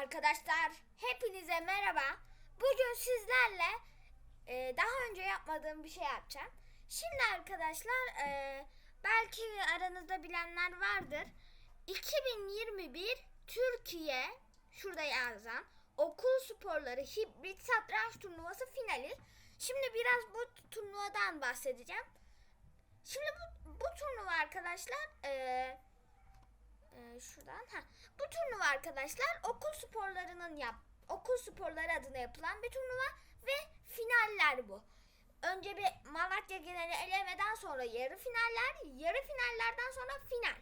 Arkadaşlar hepinize merhaba. Bugün sizlerle e, daha önce yapmadığım bir şey yapacağım. Şimdi arkadaşlar e, belki aranızda bilenler vardır. 2021 Türkiye şurada yazan okul sporları hibrit satranç turnuvası finali. Şimdi biraz bu turnuvadan bahsedeceğim. Şimdi bu, bu turnuva arkadaşlar eee ee, şuradan ha bu turnuva arkadaşlar okul sporlarının yap okul sporları adına yapılan bir turnuva ve finaller bu. Önce bir Malatya geneli elemeden sonra yarı finaller, yarı finallerden sonra final.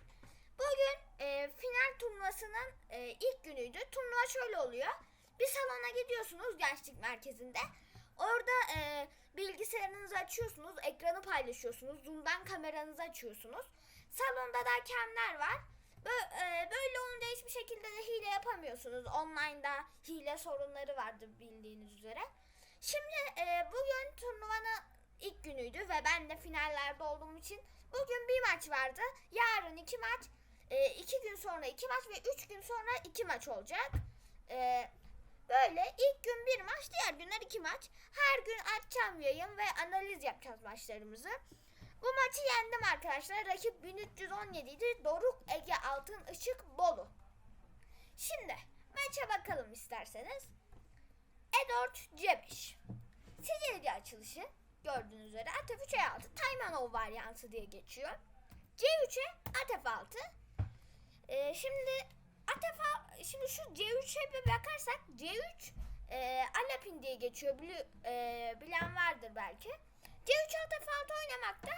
Bugün e, final turnuvasının e, ilk günüydü. Turnuva şöyle oluyor. Bir salona gidiyorsunuz gençlik merkezinde. Orada e, bilgisayarınızı açıyorsunuz, ekranı paylaşıyorsunuz, Zoom'dan kameranızı açıyorsunuz. Salonda da hakemler var. E, Böyle olunca hiçbir şekilde de hile yapamıyorsunuz. Online'da hile sorunları vardır bildiğiniz üzere. Şimdi e, bugün turnuvanın ilk günüydü ve ben de finallerde olduğum için bugün bir maç vardı. Yarın iki maç, e, iki gün sonra iki maç ve üç gün sonra iki maç olacak. Böyle ilk gün bir maç, diğer günler iki maç. Her gün açacağım yayın ve analiz yapacağız maçlarımızı. Bu maçı yendim arkadaşlar. Rakip 1317 idi. Doruk Ege Altın Işık Bolu. Şimdi maça bakalım isterseniz. E4 C5. Sicilya açılışı gördüğünüz üzere Atef 3 E6 Taymanov varyantı diye geçiyor. C3'e Atef 6. Ee, şimdi Atef şimdi şu C3'e bir bakarsak C3 e, Alapin diye geçiyor. Bili, e, bilen vardır belki. C3 Atef 6 oynamakta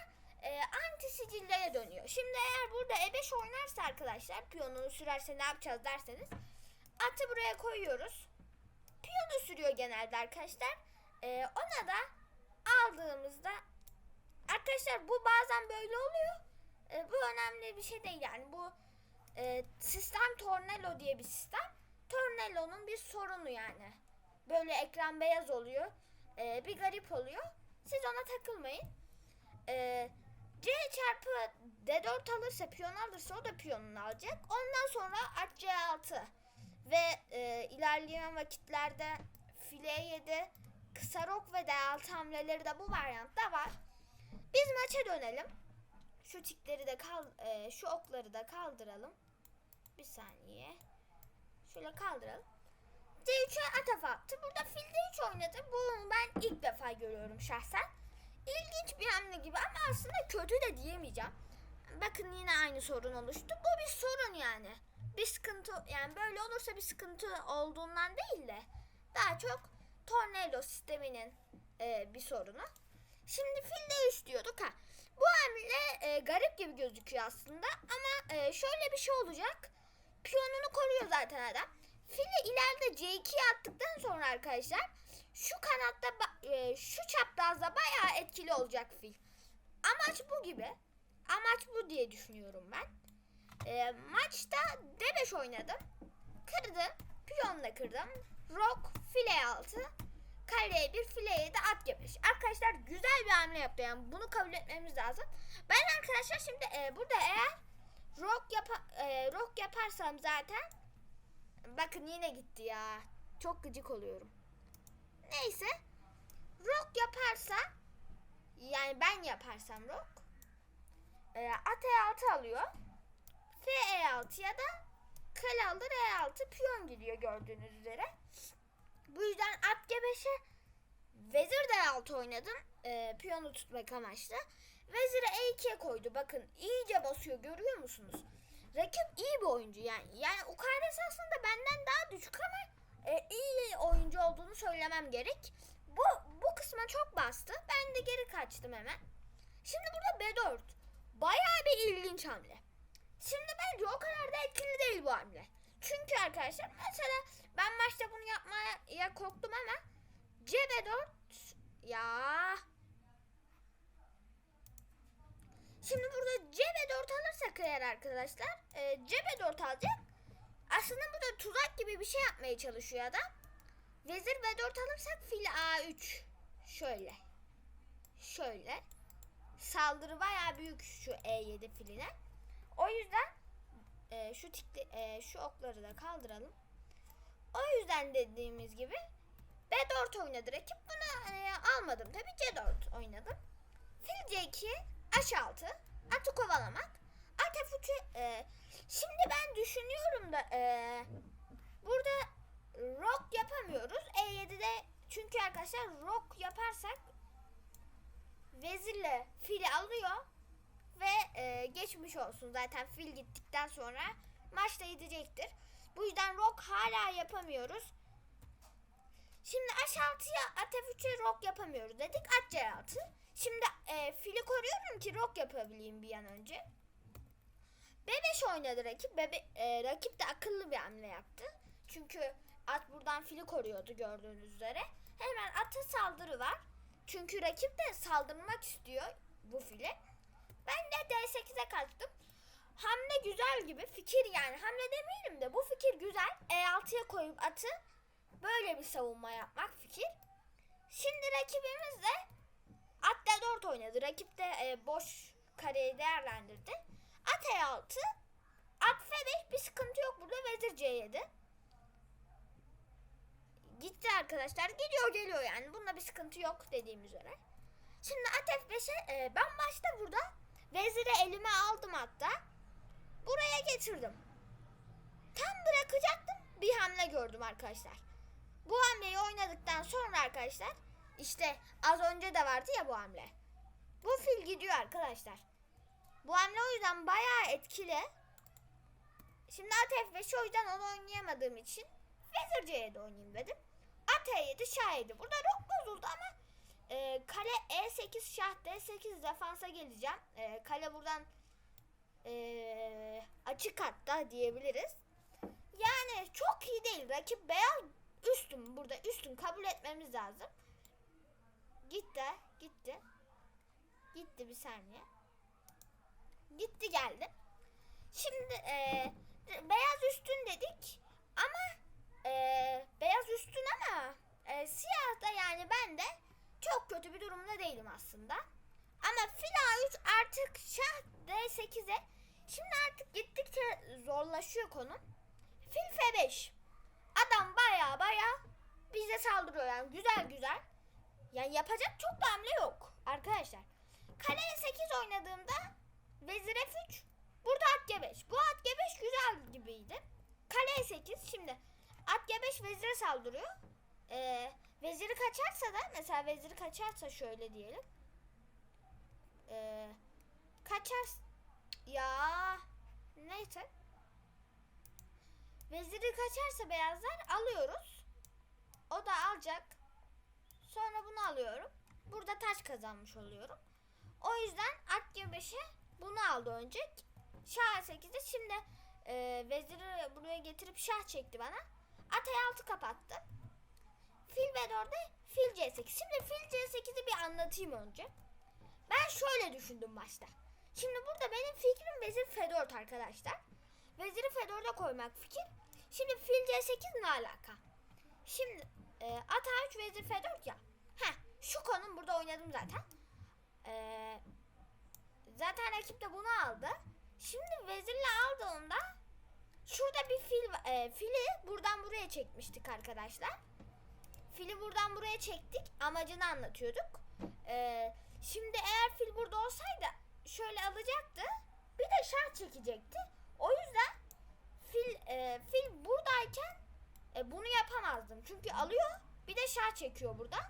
e, anti sicilleye dönüyor. Şimdi eğer burada E5 oynarsa arkadaşlar piyonunu sürerse ne yapacağız derseniz atı buraya koyuyoruz. Piyonu sürüyor genelde arkadaşlar. E, ona da aldığımızda arkadaşlar bu bazen böyle oluyor. E, bu önemli bir şey değil yani bu e, sistem Tornello diye bir sistem. Tornello'nun bir sorunu yani. Böyle ekran beyaz oluyor. E, bir garip oluyor. Siz ona takılmayın. E, C çarpı D4 alırsa piyon alırsa o da piyonunu alacak. Ondan sonra at C6 ve e, ilerleyen vakitlerde file 7 kısa rok ve D6 hamleleri de bu varyantta var. Biz maça dönelim. Şu tikleri de kal e, şu okları da kaldıralım. Bir saniye. Şöyle kaldıralım. C3'e ataf attı. Burada fil D3 oynadı. Bunu ben ilk defa görüyorum şahsen. İlginç bir hamle gibi ama aslında kötü de diyemeyeceğim. Bakın yine aynı sorun oluştu. Bu bir sorun yani. Bir sıkıntı yani böyle olursa bir sıkıntı olduğundan değil de daha çok tornado sisteminin e, bir sorunu. Şimdi fil D3 diyorduk ha. Bu hamle e, garip gibi gözüküyor aslında ama e, şöyle bir şey olacak. Piyonunu koruyor zaten adam. Fili ileride C2'ye attıktan sonra arkadaşlar şu kanatta e, şu çaprazda bayağı etkili olacak fil. Amaç bu gibi. Amaç bu diye düşünüyorum ben. E, maçta D5 oynadım. Kırdım. Piyonla kırdım. Rok file 6. Kaleye bir fileye de at yapış. Arkadaşlar güzel bir hamle yaptı yani bunu kabul etmemiz lazım. Ben arkadaşlar şimdi e, burada eğer rock, yapa, e, rock yaparsam zaten bakın yine gitti ya. Çok gıcık oluyorum. Neyse. Rock yaparsa yani ben yaparsam rock e, at E6 alıyor. F E6'ya da kale alır E6 piyon gidiyor gördüğünüz üzere. Bu yüzden at G5'e vezir de 6 oynadım. E, piyonu tutmak amaçlı. Veziri E2'ye koydu. Bakın iyice basıyor görüyor musunuz? Rakip iyi bir oyuncu yani. Yani Ukades aslında benden daha düşük ama e, iyi oyuncu olduğunu söylemem gerek. Bu bu kısma çok bastı. Ben de geri kaçtım hemen. Şimdi burada B4. Bayağı bir ilginç hamle. Şimdi bence o kadar da etkili değil bu hamle. Çünkü arkadaşlar mesela ben maçta bunu yapmaya korktum ama CB4 ya Şimdi burada CB4 alırsak eğer arkadaşlar e, CB4 alacak. Aslında burada tuzak gibi bir şey yapmaya çalışıyor adam. Vezir B4 alırsak fil A3 şöyle şöyle saldırı bayağı büyük şu E7 filine. O yüzden e, şu tikli, e, şu okları da kaldıralım. O yüzden dediğimiz gibi B4 oynadı rakip. Bunu e, almadım tabii C4 oynadım. Fil C2, H6, atı kovalamak. At F3'ü e, şimdi ben düşünüyorum da e, burada rock yapamıyoruz. E7'de çünkü arkadaşlar rock yaparsak vezirle fili alıyor ve e, geçmiş olsun zaten fil gittikten sonra maçta gidecektir. Bu yüzden rock hala yapamıyoruz. Şimdi H6'ya at F3'e rock yapamıyoruz dedik. At C6. Şimdi e, fili koruyorum ki rock yapabileyim bir an önce. B5 oynadı rakip. Bebe, e, rakip de akıllı bir hamle yaptı. Çünkü at buradan fili koruyordu gördüğünüz üzere. Hemen ata saldırı var. Çünkü rakip de saldırmak istiyor bu file. Ben de D8'e kaçtım. Hamle güzel gibi fikir yani hamle demeyelim de bu fikir güzel. E6'ya koyup atı böyle bir savunma yapmak fikir. Şimdi rakibimiz de at D4 oynadı. Rakip de e, boş kareyi değerlendirdi. At E6 at F5 bir sıkıntı yok burada vezir C7. Gitti arkadaşlar. Gidiyor geliyor yani. Bunda bir sıkıntı yok dediğim üzere. Şimdi at F5'e e, ben başta burada veziri elime aldım hatta. Buraya getirdim. Tam bırakacaktım bir hamle gördüm arkadaşlar. Bu hamleyi oynadıktan sonra arkadaşlar işte az önce de vardı ya bu hamle. Bu fil gidiyor arkadaşlar. Bu hamle o yüzden bayağı etkili. Şimdi at F5 o yüzden onu oynayamadığım için vezir C7 oynayayım dedim. At E7 şah 7. Burada rok bozuldu ama e, kale E8 şah D8 defansa geleceğim. E, kale buradan e, açık hatta diyebiliriz. Yani çok iyi değil. Rakip beyaz üstün burada üstün kabul etmemiz lazım. Gitti, gitti. Gitti bir saniye. Gitti geldi. Şimdi e, beyaz üstün dedik ama e, beyaz üstün ama e, siyah da yani ben de çok kötü bir durumda değilim aslında. Ama fil A3 artık şah D8'e şimdi artık gittikçe zorlaşıyor konu. Fil F5 adam baya baya bize saldırıyor yani güzel güzel. Yani yapacak çok da hamle yok arkadaşlar. Kale 8 oynadığımda vezir F3 burada at G5. Bu at G5 güzel gibiydi. Kale 8 şimdi at G5 vezire saldırıyor. Ee, veziri kaçarsa da mesela veziri kaçarsa şöyle diyelim. Ee, kaçar ya neyse. Veziri kaçarsa beyazlar alıyoruz. O da alacak. Sonra bunu alıyorum. Burada taş kazanmış oluyorum. O yüzden at G5'e bunu aldı önce. Şah 8'de şimdi e, veziri buraya getirip şah çekti bana. At E6 kapattı. Fil B4'de fil C8. Şimdi fil C8'i bir anlatayım önce. Ben şöyle düşündüm başta. Şimdi burada benim fikrim vezir F4 arkadaşlar. Veziri F4'e koymak fikir. Şimdi fil C8 ne alaka? Şimdi e, at A3 vezir F4 ya. Heh, şu konum burada oynadım zaten. E, zaten rakip de bunu aldı. Şimdi vezirle aldığında şurada bir fil e, fili buradan buraya çekmiştik arkadaşlar. Fili buradan buraya çektik. Amacını anlatıyorduk. E, şimdi eğer fil burada olsaydı şöyle alacaktı. Bir de şah çekecekti. O yüzden fil e, fil buradayken e, bunu yapamazdım. Çünkü alıyor bir de şah çekiyor buradan.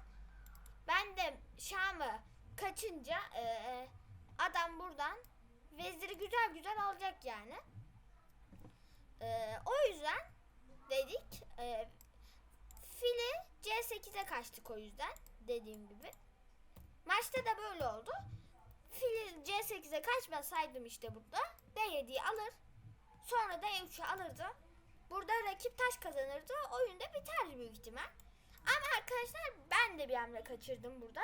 Ben de şahımı kaçınca e, e, adam buradan veziri güzel güzel alacak yani. E, o yüzden dedik e, fili C8'e kaçtık o yüzden dediğim gibi. Maçta da böyle oldu. Fili C8'e kaçmasaydım işte burada D7'yi alır. Sonra da E3'ü alırdı. Burada rakip taş kazanırdı. Oyun da biterdi büyük ihtimal. Ama arkadaşlar ben de bir hamle kaçırdım burada.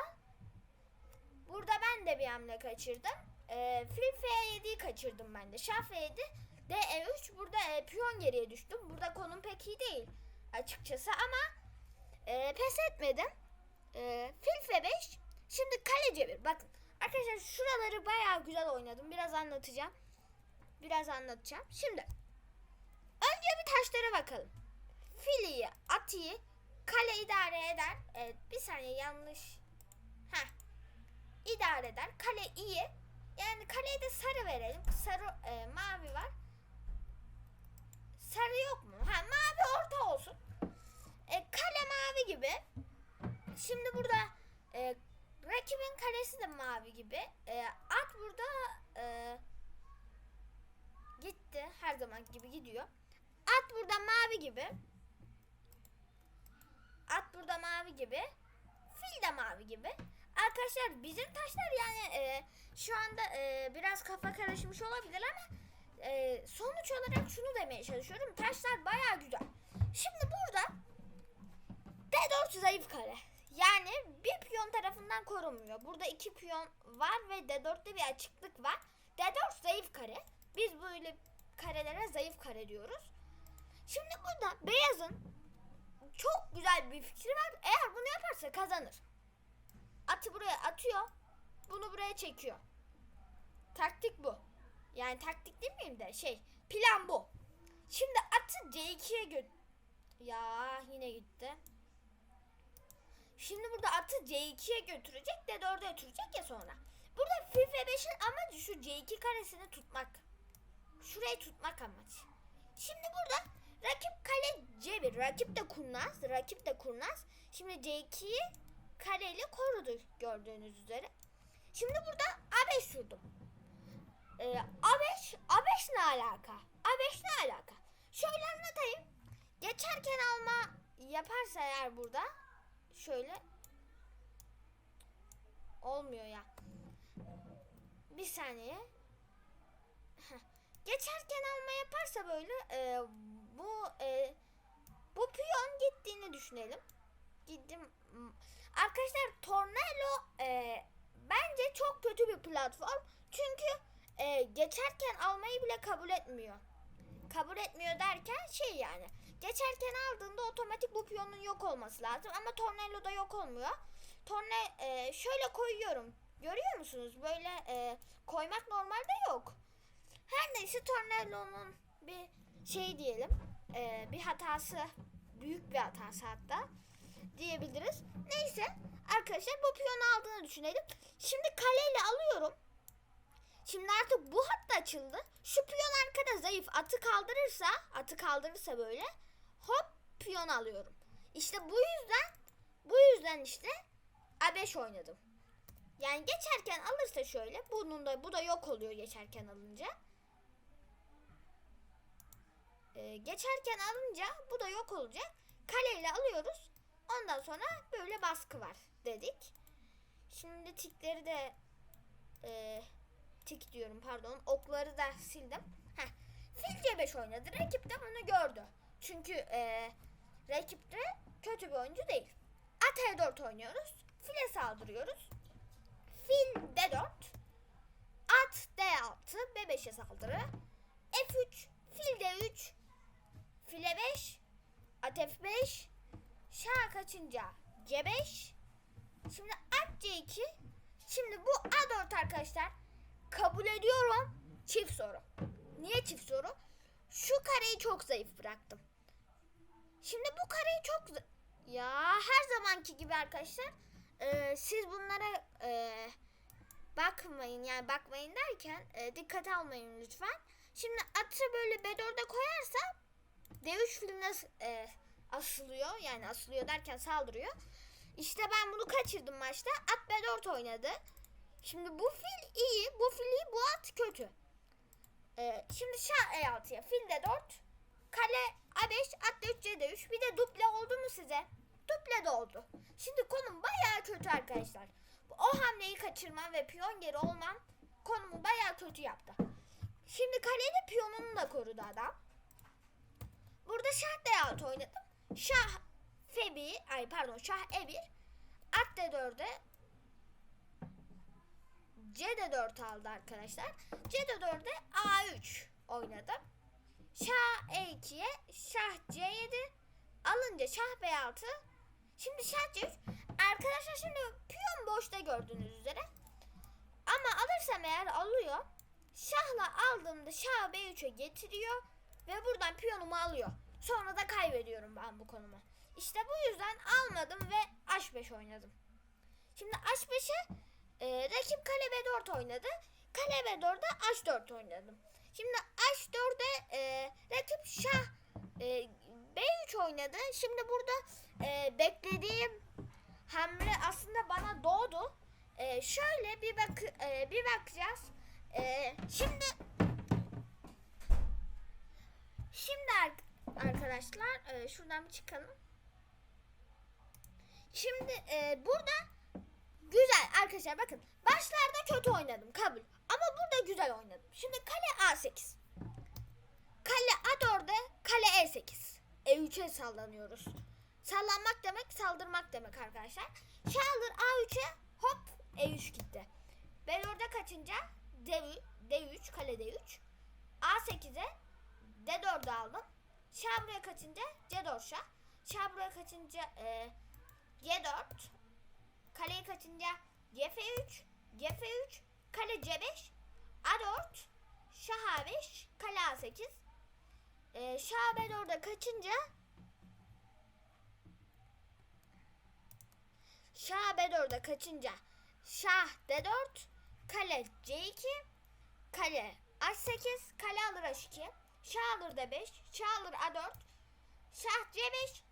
Burada ben de bir hamle kaçırdım. Ee, fil F7'yi kaçırdım ben de. Şah F7 D3 burada e, piyon geriye düştüm. Burada konum pek iyi değil açıkçası ama e, pes etmedim. E, fil F5 şimdi kale C1 bakın arkadaşlar şuraları bayağı güzel oynadım. Biraz anlatacağım. Biraz anlatacağım. Şimdi önce bir taşlara bakalım. fili, atıyı kale idare eder. Evet bir saniye yanlış. Heh. İdare eder. Kale iyi. Yani kaleye de sarı verelim. Sarı e, mavi var. Sarı yok mu? Ha mavi orta olsun. E, kale mavi gibi. Şimdi burada e, rakibin kalesi de mavi gibi. E, at burada e, gitti. Her zaman gibi gidiyor. At burada mavi gibi. At burada mavi gibi. Fil de mavi gibi. Arkadaşlar bizim taşlar yani e, şu anda e, biraz kafa karışmış olabilir ama e, sonuç olarak şunu demeye çalışıyorum. Taşlar baya güzel. Şimdi burada D4 zayıf kare. Yani bir piyon tarafından korunmuyor. Burada iki piyon var ve D4'te bir açıklık var. D4 zayıf kare. Biz böyle karelere zayıf kare diyoruz. Şimdi burada beyazın çok güzel bir fikri var. Eğer bunu yaparsa kazanır. Atı buraya atıyor. Bunu buraya çekiyor. Taktik bu. Yani taktik değil miyim de şey plan bu. Şimdi atı C2'ye göt... Ya yine gitti. Şimdi burada atı C2'ye götürecek de 4'e götürecek ya sonra. Burada FIFA 5'in amacı şu C2 karesini tutmak. Şurayı tutmak amaç. Şimdi burada rakip kale C1. Rakip de kurnaz. Rakip de kurnaz. Şimdi C2'yi kareyle korudu gördüğünüz üzere. Şimdi burada A5 sürdüm. Ee, A5, A5 ne alaka? A5 ne alaka? Şöyle anlatayım. Geçerken alma yaparsa eğer burada şöyle olmuyor ya. Bir saniye. Geçerken alma yaparsa böyle e, bu e, bu piyon gittiğini düşünelim. Gittim. Arkadaşlar Tornado e, bence çok kötü bir platform. Çünkü e, geçerken almayı bile kabul etmiyor. Kabul etmiyor derken şey yani. Geçerken aldığında otomatik bu piyonun yok olması lazım. Ama Tornado'da yok olmuyor. Torne e, şöyle koyuyorum. Görüyor musunuz? Böyle e, koymak normalde yok. Her neyse Tornado'nun bir şey diyelim. E, bir hatası. Büyük bir hatası hatta diyebiliriz. Neyse arkadaşlar bu piyonu aldığını düşünelim. Şimdi kaleyle alıyorum. Şimdi artık bu hat da açıldı. Şu piyon arkada zayıf. Atı kaldırırsa, atı kaldırırsa böyle hop piyon alıyorum. İşte bu yüzden bu yüzden işte A5 oynadım. Yani geçerken alırsa şöyle bunun da bu da yok oluyor geçerken alınca. Ee, geçerken alınca bu da yok olacak. Kaleyle alıyoruz. Ondan sonra böyle baskı var dedik. Şimdi tikleri de e, tik diyorum pardon okları da sildim. Heh. Fil C5 oynadı. Rakip de bunu gördü. Çünkü e, rakip de kötü bir oyuncu değil. At E4 oynuyoruz. File saldırıyoruz. Fil D4. At D6. B5'e saldırı. F3. Fil D3. File 5. At F5. Şah kaçınca C5. Şimdi at C2. Şimdi bu A4 arkadaşlar. Kabul ediyorum. Çift soru. Niye çift soru? Şu kareyi çok zayıf bıraktım. Şimdi bu kareyi çok ya her zamanki gibi arkadaşlar e, siz bunlara e, bakmayın yani bakmayın derken e, dikkat almayın lütfen. Şimdi atı böyle B4'e koyarsa D3 filmine e, asılıyor yani asılıyor derken saldırıyor. İşte ben bunu kaçırdım maçta. At B4 oynadı. Şimdi bu fil iyi, bu fil iyi, bu at kötü. Ee, şimdi şah E6'ya fil de 4, kale A5, at D3, C D3. Bir de duple oldu mu size? Duple de oldu. Şimdi konum bayağı kötü arkadaşlar. O hamleyi kaçırmam ve piyon geri olmam konumu bayağı kötü yaptı. Şimdi kaleli piyonunu da korudu adam. Burada şah D6 oynadım. Şah F1, ay pardon şah E1, at D4'e C de 4 aldı arkadaşlar. C de 4'e A3 oynadım. Şah E2'ye şah C7 alınca şah B6 şimdi şah C3 arkadaşlar şimdi piyon boşta gördüğünüz üzere. Ama alırsam eğer alıyor. Şahla aldığımda şah B3'e getiriyor ve buradan piyonumu alıyor. Sonra da kaybediyorum ben bu konumu. İşte bu yüzden almadım ve H5 oynadım. Şimdi H5'e e, rakip kale B4 oynadı. Kale B4'de H4 oynadım. Şimdi H4'e e, rakip şah e, B3 oynadı. Şimdi burada e, beklediğim hamle aslında bana doğdu. E, şöyle bir bak e, bir bakacağız. E, şimdi şimdi ar- arkadaşlar e, şuradan bir çıkalım. Şimdi e, burada güzel arkadaşlar bakın başlarda kötü oynadım kabul ama burada güzel oynadım. Şimdi kale A8. Kale A4'e kale E8. E3'e sallanıyoruz. Sallanmak demek saldırmak demek arkadaşlar. Şaldır A3'e hop E3 gitti. Ben orada kaçınca D3, D3 kale D3. A8'e D4'ü aldım. Şah buraya kaçınca C4 şah. Şah buraya kaçınca e, G4. Kaleyi kaçınca Gf3. Gf3. Kale C5. A4. Şah A5. Kale A8. E, Şah B4'e kaçınca Şah B4'e kaçınca Şah D4 Kale C2 Kale H8 Kale alır H2 Alır D5 Şah alır A4 Şah C5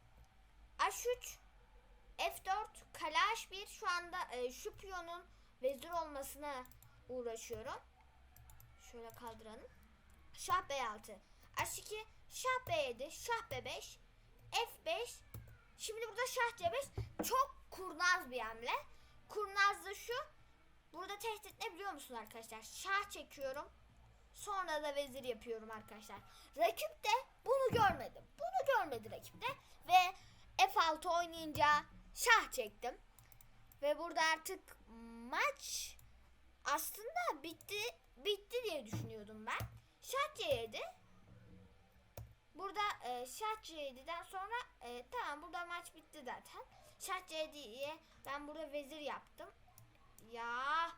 H3 F4 Kale H1 Şu anda e, şu piyonun vezir olmasına uğraşıyorum. Şöyle kaldıralım. Şah B6 H2 Şah B7 Şah B5 F5 Şimdi burada Şah C5 çok kurnaz bir hamle. Kurnaz da şu. Burada tehdit ne biliyor musun arkadaşlar? Şah çekiyorum. Sonra da vezir yapıyorum arkadaşlar. Rakip de bunu görmedi. Bunu görmedi rakip de. Ve F6 oynayınca şah çektim. Ve burada artık maç aslında bitti bitti diye düşünüyordum ben. Şah C7. Burada e, şah C7'den sonra e, tamam burada maç bitti zaten. Şah C7'ye ben burada vezir yaptım. Ya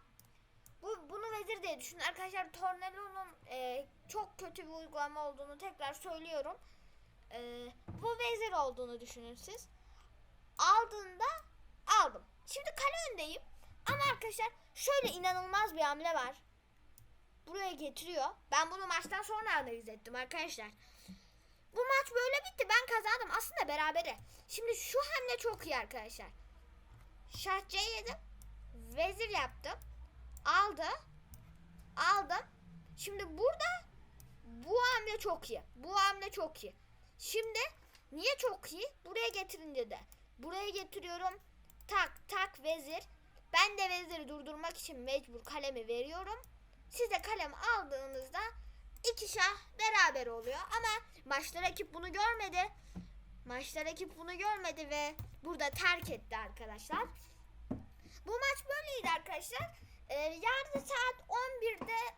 bu bunu vezir diye düşün. Arkadaşlar Tornello'nun e, çok kötü bir uygulama olduğunu tekrar söylüyorum. E, bu vezir olduğunu düşünün siz. Aldığında aldım. Şimdi kale öndeyim. Ama arkadaşlar şöyle inanılmaz bir hamle var. Buraya getiriyor. Ben bunu maçtan sonra analiz ettim arkadaşlar. Bu maç böyle bitti. Ben kazandım. Aslında berabere. Şimdi şu hamle çok iyi arkadaşlar. Şah C7. Vezir yaptım. Aldı. Aldım. Şimdi burada bu hamle çok iyi. Bu hamle çok iyi. Şimdi niye çok iyi? Buraya getirince de. Buraya getiriyorum. Tak tak vezir. Ben de veziri durdurmak için mecbur kalemi veriyorum. Siz de kalemi aldığınızda iki şah beraber oluyor. Ama maçta rakip bunu görmedi. Maçta rakip bunu görmedi ve burada terk etti arkadaşlar. Bu maç böyleydi arkadaşlar. Ee, yarın saat 11'de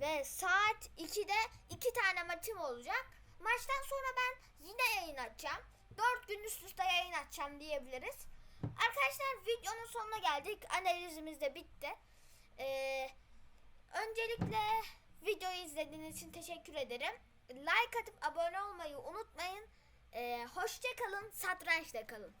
ve saat 2'de iki tane maçım olacak. Maçtan sonra ben yine yayın açacağım. 4 gün üst üste yayın açacağım diyebiliriz. Arkadaşlar videonun sonuna geldik. Analizimiz de bitti. Ee, öncelikle videoyu izlediğiniz için teşekkür ederim. Like atıp abone olmayı unutmayın. Ee, hoşça kalın, satrançta kalın.